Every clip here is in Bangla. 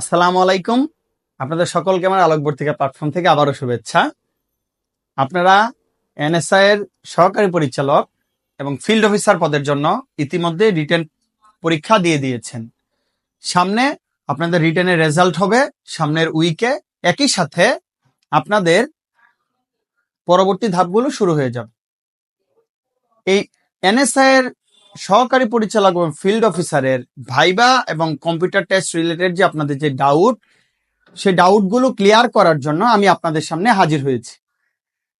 আসসালামু আলাইকুম। আপনাদের সকলকে আমার আলোকবর্তিকা প্ল্যাটফর্ম থেকে আবারও শুভেচ্ছা। আপনারা এনএসআই এর সহকারী পরিচালক এবং ফিল্ড অফিসার পদের জন্য ইতিমধ্যে রিটেন পরীক্ষা দিয়ে দিয়েছেন। সামনে আপনাদের রিটেনের রেজাল্ট হবে, সামনের উইকে একই সাথে আপনাদের পরবর্তী ধাপগুলো শুরু হয়ে যাবে। এই এনএসআই এর সহকারী পরিচালক এবং ফিল্ড অফিসারের ভাইবা এবং কম্পিউটার টেস্ট রিলেটেড যে আপনাদের যে ডাউট সেই ডাউটগুলো ক্লিয়ার করার জন্য আমি আপনাদের সামনে হাজির হয়েছি।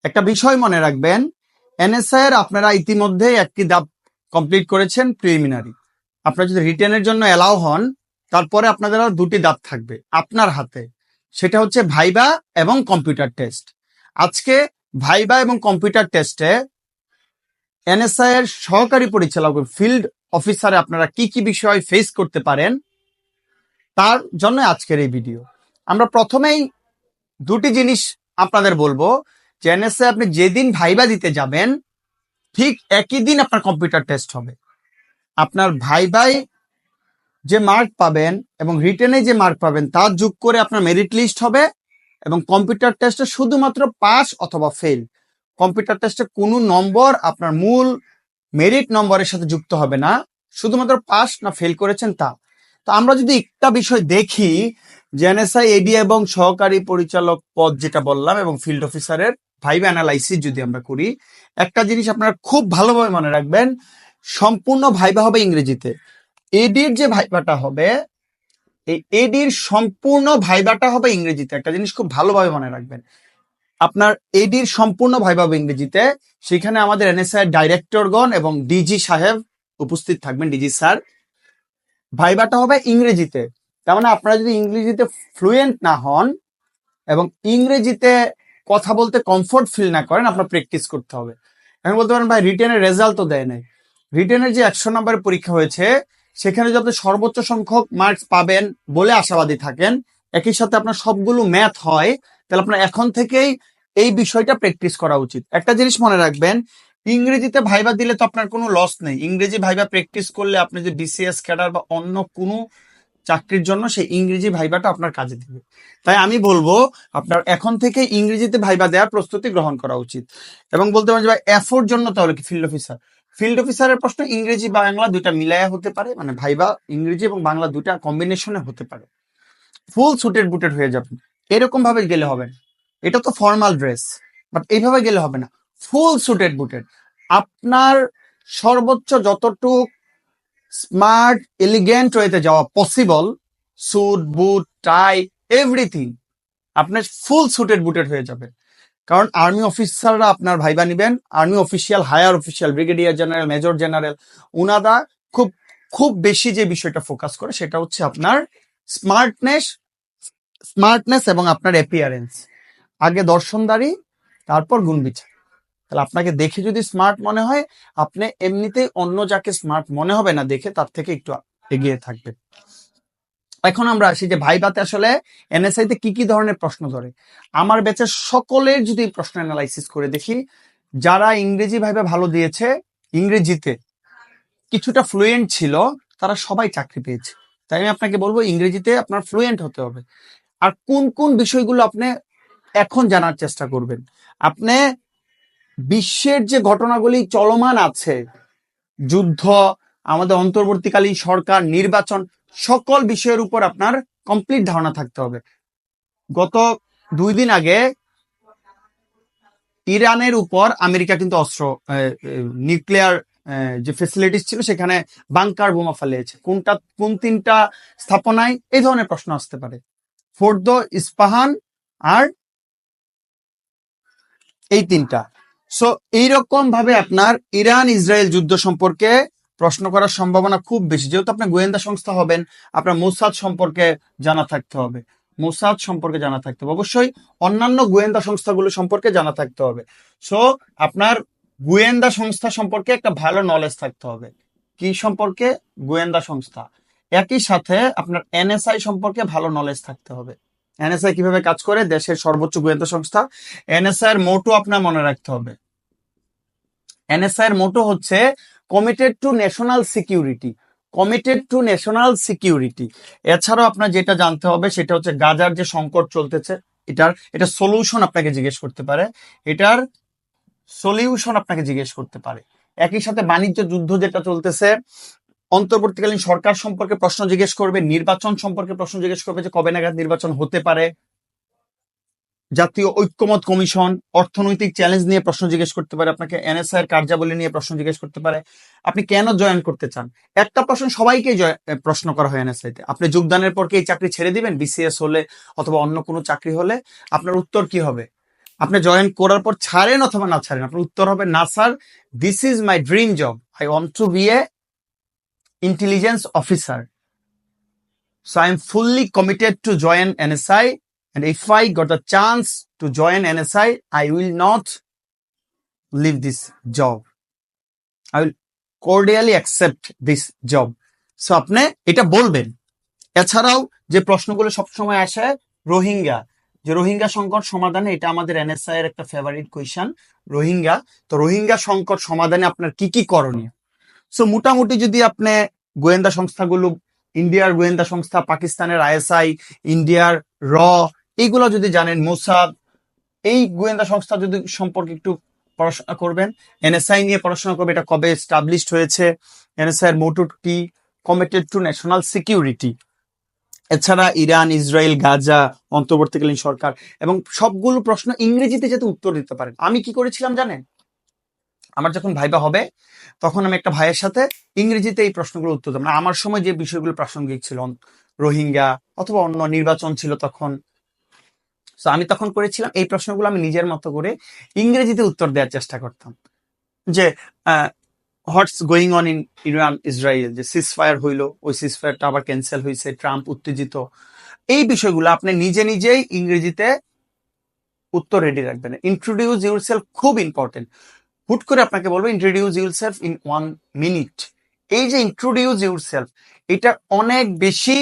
একটা বিষয় মনে রাখবেন এনএসআই এর আপনারা ইতিমধ্যে একটি ধাপ কমপ্লিট করেছেন প্রিলিমিনারি আপনারা যদি রিটেনের জন্য এলাও হন, তারপরে আপনাদের আর দুটি ধাপ থাকবে আপনার হাতে। সেটা হচ্ছে ভাইবা এবং কম্পিউটার টেস্ট আজকে ভাইবা এবং কম্পিউটার টেস্টে এনএসআই এর সহকারী পরিচালক ফিল্ড অফিসারে আপনারা কি কি বিষয় ফেস করতে পারেন, তার জন্য আজকের এই ভিডিও আমরা প্রথমেই দুটি জিনিস আপনাদের বলব, যে এনএসআই আপনি যেদিন ভাইবা দিতে যাবেন, ঠিক একই দিন আপনার কম্পিউটার টেস্ট হবে। আপনার ভাইবাই যে মার্ক পাবেন এবং রিটেনে যে মার্ক পাবেন, তা যোগ করে আপনার মেরিট লিস্ট হবে এবং কম্পিউটার টেস্টে শুধুমাত্র পাস অথবা ফেল কম্পিউটার টেস্টে কোনো নম্বর আপনার মূল মেরিট নম্বরের সাথে যুক্ত হবে না, শুধুমাত্র পাস না ফেল করেছেন তা। তো আমরা যদি একটা বিষয় দেখি এনএসআই এডি এবং সহকারী পরিচালক পদ যেটা বললাম এবং ফিল্ড অফিসারের ভাইভ অ্যানালাইসিস যদি আমরা করি, একটা জিনিস আপনারা খুব ভালোভাবে মনে রাখবেন, সম্পূর্ণ ভাইবা হবে ইংরেজিতে। এডির যে ভাইবাটা হবে, এই এডির সম্পূর্ণ ভাইবাটা হবে ইংরেজিতে। একটা জিনিস খুব ভালোভাবে মনে রাখবেন। আপনার এডির সম্পূর্ণ ভাইবা হবে ইংরেজিতে। সেখানে আমাদের এনএসআই ডাইরেক্টরগণ এবং ডিজি সাহেব উপস্থিত থাকবেন ডিজি স্যার। ভাইবাটা হবে ইংরেজিতে। তার মানে আপনারা যদি ইংরেজিতে ফ্লুয়েন্ট না হন এবং ইংরেজিতে কথা বলতে কমফোর্ট ফিল না করেন, আপনার প্র্যাকটিস করতে হবে। এখন বলতে পারেন, ভাই রিটেনের রেজাল্ট তো দেয় নাই। রিটেনের যে একশো নম্বরের পরীক্ষা হয়েছে, সেখানে যদি আপনি সর্বোচ্চ সংখ্যক মার্কস পাবেন বলে আশাবাদী থাকেন, একই সাথে আপনার সবগুলো ম্যাথ হয় তাহলে আপনার এখন থেকেই এই বিষয়টা প্র্যাকটিস করা উচিত। একটা জিনিস মনে রাখবেন, ইংরেজিতে ভাইবা দিলে তো আপনার কোনো লস নেই। ইংরেজি ভাইবা প্র্যাকটিস করলে আপনি যে বিসিএস ক্যাডার বা অন্য কোনো চাকরির জন্য সেই ইংরেজি ভাইবাটা আপনার কাজে দিবে। তাই আমি বলব, আপনার এখন থেকে ইংরেজিতে ভাইবা দেওয়ার প্রস্তুতি গ্রহণ করা উচিত। এবং বলতে পারেন যে ভাই এফোর জন্য তাহলে কি ফিল্ড অফিসার ফিল্ড অফিসারের প্রশ্ন ইংরেজি, বাংলা দুইটা মিলায়া হতে পারে মানে ভাইবা ইংরেজি এবং বাংলা দুইটা কম্বিনেশনে হতে পারে। ফুল সুটেড বুটেড হয়ে যাবেন। এরকম ভাবে গেলে হবে এটা তো ফর্মাল ড্রেস বাট এইভাবে গেলে হবে না। ফুল সুটেড বুটেড আপনার সর্বোচ্চ যতটুক স্মার্ট এলিগেন্ট ওয়েতে যাওয়া possible suit boot tie everything আপনার ফুল সুটেড বুটেড হয়ে যাবে। কারণ আর্মি অফিসাররা আপনার ভাইবা নিবেন army official higher official brigadier general major general উনাদা খুব খুব বেশি যে বিষয়টা ফোকাস করে, সেটা হচ্ছে আপনার স্মার্টনেস স্মার্টনেস এবং আপনার অ্যাপিয়ারেন্স আগে দর্শনদারি, তারপর গুণ বিচার। তাহলে আপনাকে দেখে যদি স্মার্ট মনে হয়, আপনি এমনিতেই অন্য যাকে স্মার্ট মনে হবে না দেখে, তার থেকে একটু এগিয়ে থাকবে এখন আমরা আসি যে ভাইবাতে আসলে এনএসআই তে কি কি ধরনের প্রশ্ন ধরে। আমার ব্যাচের সকলের যদি প্রশ্ন অ্যানালাইসিস করে দেখি, যারা ইংরেজি ভাইবা ভালো দিয়েছে, ইংরেজিতে কিছুটা ফ্লুয়েন্ট ছিল, তারা সবাই চাকরি পেয়েছে। তাই আমি আপনাকে বলব, ইংরেজিতে আপনার ফ্লুয়েন্ট হতে হবে। আর কোন কোন বিষয়গুলো আপনি এখন জানার চেষ্টা করবেন? আপনি বিশ্বের যে ঘটনাগুলি চলমান আছে, যুদ্ধ, আমাদের অন্তর্বর্তীকালীন সরকার, নির্বাচন, সকল বিষয়ের উপর আপনার কমপ্লিট ধারণা থাকতে হবে। গত দুই দিন আগে ইরানের উপর আমেরিকা কিন্তু অস্ত্র নিউক্লিয়ার যে ফেসিলিটিস ছিল সেখানে বাংকার বোমা ফেলিয়েছে। কোনটা, কোন তিনটা স্থাপনায় এই ধরনের প্রশ্ন আসতে পারে। ফোর্দ, ইস্পাহান আর এই তিনটা। সো এইরকম ভাবে আপনার ইরান, ইসরায়েল যুদ্ধ সম্পর্কে প্রশ্ন করার সম্ভাবনা খুব বেশি। যেহেতু আপনার গোয়েন্দা সংস্থা হবেন, আপনার মোসাদ সম্পর্কে জানা থাকতে হবে। মোসাদ সম্পর্কে জানা থাকতে হবে। অবশ্যই অন্যান্য গোয়েন্দা সংস্থাগুলো সম্পর্কে জানা থাকতে হবে। সো আপনার গোয়েন্দা সংস্থা সম্পর্কে একটা ভালো নলেজ থাকতে হবে। কি সম্পর্কে? গোয়েন্দা সংস্থা। একই সাথে আপনার এনএসআই সম্পর্কে ভালো নলেজ থাকতে হবে। এনএসআই কীভাবে কাজ করে? দেশের সর্বোচ্চ গোয়েন্দা সংস্থা। এনএসআই এর মোটো আপনার মনে রাখতে হবে। এনএসআই এর মোটো হচ্ছে committed to national security committed to national security এছাড়াও আপনার যেটা জানতে হবে, সেটা হচ্ছে গাজার যে সংকট চলতেছে, এটার, এটা সলিউশন আপনাকে জিজ্ঞেস করতে পারে। এটার সলিউশন আপনাকে জিজ্ঞেস করতে পারে। একই সাথে বাণিজ্য যুদ্ধ যেটা চলতেছে অন্তর্বর্তীকালীন সরকার সম্পর্কে প্রশ্ন জিজ্ঞেস করবে, নির্বাচন সম্পর্কে প্রশ্ন জিজ্ঞেস করবে যে কবে নাগাদ নির্বাচন হতে পারে। জাতীয় ঐক্যমত কমিশন অর্থনৈতিক চ্যালেঞ্জ নিয়ে প্রশ্ন জিজ্ঞেস করতে পারে, আপনাকে এনএসআই এর কার্যাবলী নিয়ে প্রশ্ন জিজ্ঞেস করতে পারে। আপনি কেন জয়েন করতে চান? একটা প্রশ্ন সবাইকে প্রশ্ন করা হয় এনএসআই তে আপনি যোগদানের পর কি এই চাকরি ছেড়ে দিবেন? বিসিএস হলে অথবা অন্য কোনো চাকরি হলে আপনার উত্তর কি হবে? আপনি জয়েন করার পর ছাড়েন অথবা না ছাড়েন? আপনার উত্তর হবে, না sir this is my dream job I want to be a intelligence officer So I'm fully committed to join NSI and if I got the chance to join NSI, I will not leave this job. I will cordially accept this job. So আপনি এটা বলবেন। এছাড়াও যে প্রশ্নগুলো সবসময় আসে রোহিঙ্গা। যে রোহিঙ্গা সংকট সমাধানে এটা আমাদের এনএসআই এর একটা ফেভারিট কোয়েশন রোহিঙ্গা। তো রোহিঙ্গা সংকট সমাধানে আপনার কি কি করণীয়? সো মোটামুটি যদি আপনি গোয়েন্দা সংস্থাগুলো, ইন্ডিয়ার গোয়েন্দা সংস্থা, পাকিস্তানের আইএসআই, ইন্ডিয়ার র এইগুলো যদি জানেন মোসাদ এই গোয়েন্দা সংস্থা যদি সম্পর্কে একটু পড়াশোনা করবেন, এনএসআই নিয়ে পড়াশোনা করবে, এটা কবে এস্টাবলিশড হয়েছে, এনএসআই এর মোটর কি কমিটেড টু ন্যাশনাল সিকিউরিটি এছাড়া ইরান, ইসরায়েল, গাজা, অন্তর্বর্তীকালীন সরকার, এবং সবগুলো প্রশ্ন ইংরেজিতে যাতে উত্তর দিতে পারেন। আমি কি করেছিলাম জানেন? আমার যখন ভাইবা হবে, তখন আমি একটা ভাইয়ের সাথে ইংরেজিতে এই প্রশ্নগুলো উত্তর দিতাম মানে আমার সময় যে বিষয়গুলো প্রাসঙ্গিক ছিল, রোহিঙ্গা অথবা অন্য নির্বাচন ছিল তখন। তো আমি তখন করেছিলাম, এই প্রশ্নগুলো আমি নিজের মতো করে ইংরেজিতে উত্তর দেওয়ার চেষ্টা করতাম। যে what's going on in Iran Israel যে সিজ ফায়ার হইল, ওই সিজ ফায়ারটা আবার ক্যান্সেল হয়েছে ট্রাম্প উত্তেজিত। এই বিষয়গুলো আপনি নিজে নিজেই ইংরেজিতে উত্তর রেডি রাখবেন। ইন্ট্রোডিউস ইউর সেলফ খুব ইম্পর্টেন্ট হুট করে আপনাকে বলব introduce yourself in one minute এই যে ইন্ট্রোডিউস ইউর সেলফ এটা অনেক বেশি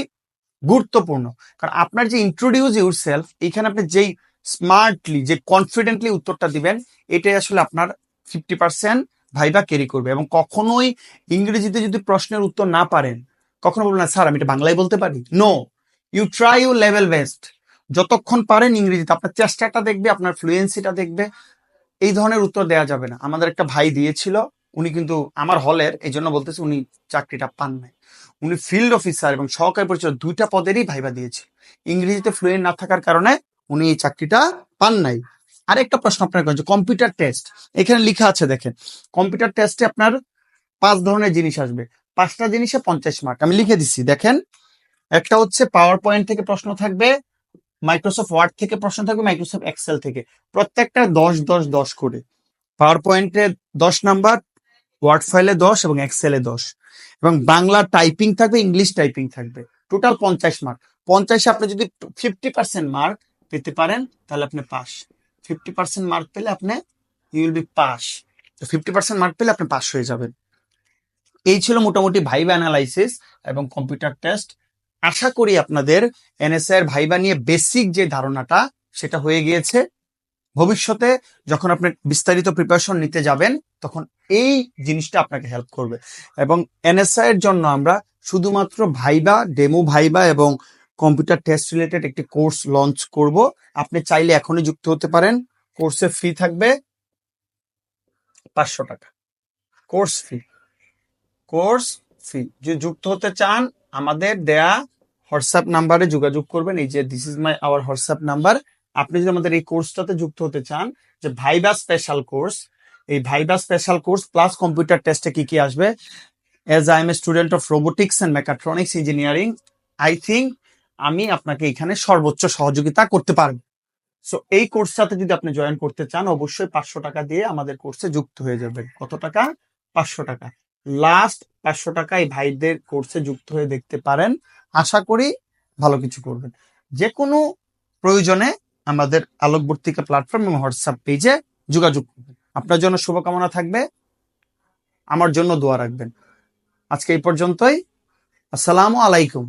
গুরুত্বপূর্ণ। কারণ আপনার যে ইন্ট্রোডিউস ইউর সেলফ এখানে আপনি যেই স্মার্টলি যে কনফিডেন্টলি উত্তরটা দিবেন, এটাই আসলে আপনার ফিফটি পার্সেন্ট ভাইবা ক্যারি করবে। এবং কখনোই ইংরেজিতে যদি প্রশ্নের উত্তর না পারেন, কখনো বলবেন না, স্যার, আমি এটা বাংলায় বলতে পারি? No you try you level best যতক্ষণ পারেন ইংরেজিতে, আপনার চেষ্টাটা দেখবে, আপনার ফ্লুয়েন্সিটা দেখবে এই ধরনের উত্তর দেওয়া যাবে না। আমাদের একটা ভাই দিয়েছিল, উনি কিন্তু আমার হলের, এই জন্য বলতেছে উনি চাকরিটা পান নাই। উনি ফিল্ড অফিসার এবং সহকারী পরিচালক দুইটা পদেরই ভাইবা দিয়েছিল। ইংরেজিতে ফ্লুয়েন্ট না থাকার কারণে উনি এই চাকরিটা পান নাই। আরেকটা প্রশ্ন আপনার কাছে কম্পিউটার টেস্ট এখানে লেখা আছে, দেখেন। কম্পিউটার টেস্টে আপনার পাঁচ ধরনের জিনিস আসবে। পাঁচটা জিনিসে পঞ্চাশ মার্ক আমি লিখে দিচ্ছি, দেখেন। একটা হচ্ছে পাওয়ার পয়েন্ট থেকে প্রশ্ন থাকবে মাইক্রোসফট ওয়ার্ড থেকে প্রশ্ন থাকবে মাইক্রোসফট এক্সেল থেকে। প্রত্যেকটা দশ দশ দশ করে। পাওয়ার পয়েন্টে দশ নাম্বার ওয়ার্ড ফাইলে দশ এবং এক্সেলে দশ। এবং বাংলা টাইপিং থাকবে ইংলিশ টাইপিং থাকবে। টোটাল পঞ্চাশ মার্ক পঞ্চাশে আপনি যদি ফিফটি পার্সেন্ট মার্ক পেতে পারেন, তাহলে আপনি পাস। ফিফটি পার্সেন্ট মার্ক পেলে আপনি ইউ উইল বি পাস তো ফিফটি পার্সেন্ট মার্ক পেলে আপনি পাস হয়ে যাবেন। এই ছিল মোটামুটি ভাইবা অ্যানালাইসিস এবং কম্পিউটার টেস্ট আশা করি আপনাদের এনএসআই ভাইবা নিয়ে বেসিক যে ধারণাটা, সেটা হয়ে গিয়েছে। ভবিষ্যতে যখন আপনি বিস্তারিত প্রিপারেশন নিতে যাবেন, তখন এই জিনিসটা আপনাকে হেল্প করবে। এবং এনএসআই এর জন্য আমরা শুধুমাত্র ভাইবা ডেমো ভাইবা এবং কম্পিউটার টেস্ট রিলেটেড একটি কোর্স লঞ্চ করব। আপনি চাইলে এখনই যুক্ত হতে পারেন। কোর্সে ফি থাকবে পাঁচশো টাকা। কোর্স ফি কোর্স ফি যদি যুক্ত হতে চান আমাদের দেয়া হোয়াটসঅ্যাপ নাম্বারে যোগাযোগ করবেন। এই যে this is my our WhatsApp number. আপনি যদি আমাদের এই কোর্সটাতে যুক্ত হতে চান, যে ভাইবা স্পেশাল কোর্স এই viva special course plus computer টেস্টে কি কি আসবে? As I am a student of robotics and mechatronics engineering I think আমি আপনাকে এখানে সর্বোচ্চ সহযোগিতা করতে পারব। সো এই কোর্সটাতে যদি আপনি জয়েন করতে চান, অবশ্যই পাঁচশো টাকা দিয়ে আমাদের কোর্সে যুক্ত হয়ে যাবেন। কত টাকা? পাঁচশো টাকা। লাস্ট পাঁচশো টাকায় ভাইদের কোর্সে যুক্ত হয়ে দেখতে পারেন। আশা করি ভালো কিছু করবেন। যে কোনো প্রয়োজনে আমাদের আলোকবর্তিকা প্ল্যাটফর্ম এবং হোয়াটসঅ্যাপ পেজে যোগাযোগ করবেন। আপনার জন্য শুভকামনা থাকবে। আমার জন্য দোয়া রাখবেন। আজকে এই পর্যন্তই। আসসালামু আলাইকুম।